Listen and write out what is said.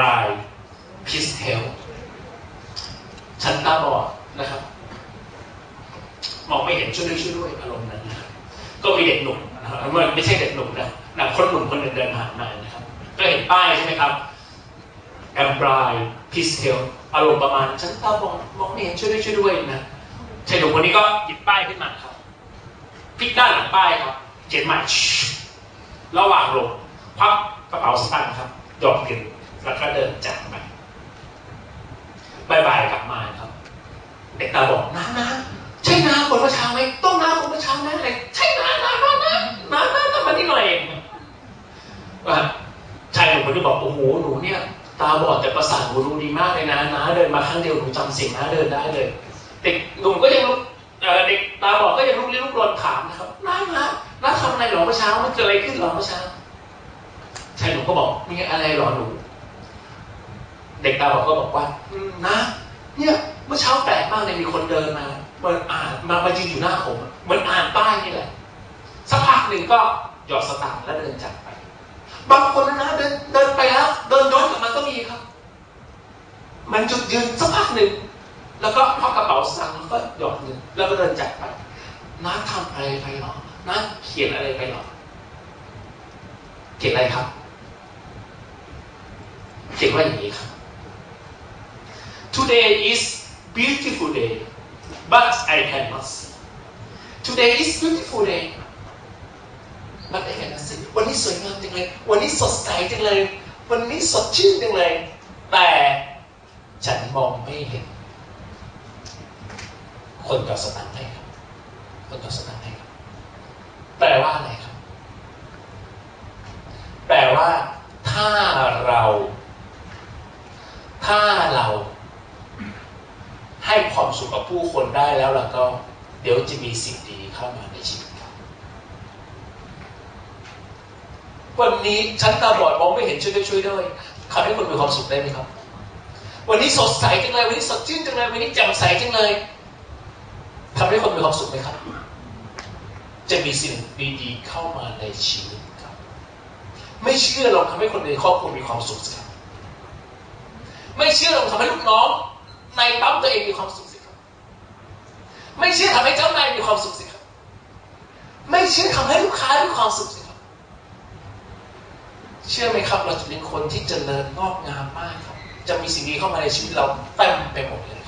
รายพิสเทลฉันตาบอดนะครับมองไม่เห็นช่วยด้วยช่วยด้วยอารมณ์นั้นนะครับก็มีเด็กหนุ่มนะครับไม่ใช่เด็กหนุ่มนะนะคนหนุ่มคนหนึ่งเดินผ่านมานะครับ ก็เห็นป้ายใช่ไหมครับแอมบรายพิสเทลอารมณ์ประมาณฉันตาบอดมองไม่เห็นช่วยด้วยช่วยด้วยนะชายหนุ่มคนนี้ก็หยิบป้ายขึ้นมาครับพลิกด้านหลังป้ายครับเขียนใหม่ระหว่างลงควักกระเป๋าสตางค์ครับหยอดเงิน แล้วก็เดินจากไปบายบายกลับมาครับ เด็กตาบอกน้าน้าใช่น้าคนเมื่อเช้าไหมต้องน้าคนเมื่อเช้านะอะไรใช่น้าน้าน้าน้าน้าน้าน้ามาที่หน่อยว่าชายหนุ่มคนที่บอกโอ้โหหนูเนี่ยตาบอดแต่ประสาทหนูรู้ดีมากเลยนะน้าเดินมาครั้งเดียวหนูจำเสียงน้าเดินได้เลยเด็กหนุ่มก็ยังลุกเอ่อเด็กตาบอดก็ยังลุกลี้ลุกลนถามนะครับน้าน้าน้าทำอะไรหรอเมื่อเช้ามันเกิดอะไรขึ้นหรอเมื่อเช้าชายหนุ่มก็บอกมีอะไรหรอหนู เด็กตาบอดก็บอกว่านะ เนี่ยเมื่อเช้าแปลกมากเลยมีคนเดินมาเหมือนอ่านมามายืนอยู่หน้าผมเหมือนอ่านป้ายนี่แหละสักพักหนึ่งก็หยอดสตางค์แล้วเดินจากไป บางคนนะเดินเดินไปแล้ว เดินย้อนกลับมาก็มีครับ มันจุดยืนสักพักหนึ่งแล้วก็พอกระเป๋าสตางแล้วก็หยอดเงินแล้วก็เดินจากไปน้าทำอะไรไปหรอน้าเขียนอะไรไปหรอเขียนอะไรครับเขียนว่าอย่างนี้ครับ Today is beautiful day but I cannot see Today is beautiful day but I cannot see วันนี้สวยงามจังเลย วันนี้สดใสจังเลย วันนี้สดชื่นจังเลย แต่ฉันมองไม่เห็น คนต่อสตังค์ให้ครับ คนต่อสตังค์ให้ครับแปลว่าอะไรครับ แปลว่า ถ้าเรา ถ้าเรา ให้ความสุขกับผู้คนได้แล้วล้วก็ เดี๋ยวจะมีสิ่งดีเข้ามาในชีวิตครับวันนี้ฉันตาบอดมองไม่เห็นช่วยด้วยช่วยด้วยทำให้คนมีความสุขได้ไหมครับ วันนี้สดใสจังเลยวันนี้สดชื่นจังเลยวันนี้แจ่มใสจังเลยทำให้คนมีความสุขไหมครับ จะมีสิ่งดีๆเข้ามาในชีวิตครับ ไม่เชื่อลองทำให้คนในครอบครัวมีความสุขสิครับไม่เชื่อลองทำให้ลูกน้อง ในปั๊มตัวเองมีความสุขสิครับ ไม่เชื่อทำให้เจ้านายมีความสุขสิครับ ไม่เชื่อทำให้ลูกค้ามีความสุขสิครับ เชื่อไหมครับ เราจะเป็นคนที่เจริญงอกงามมากครับ จะมีสิ่งดีเข้ามาในชีวิตเราเต็มไปหมดเลยครับ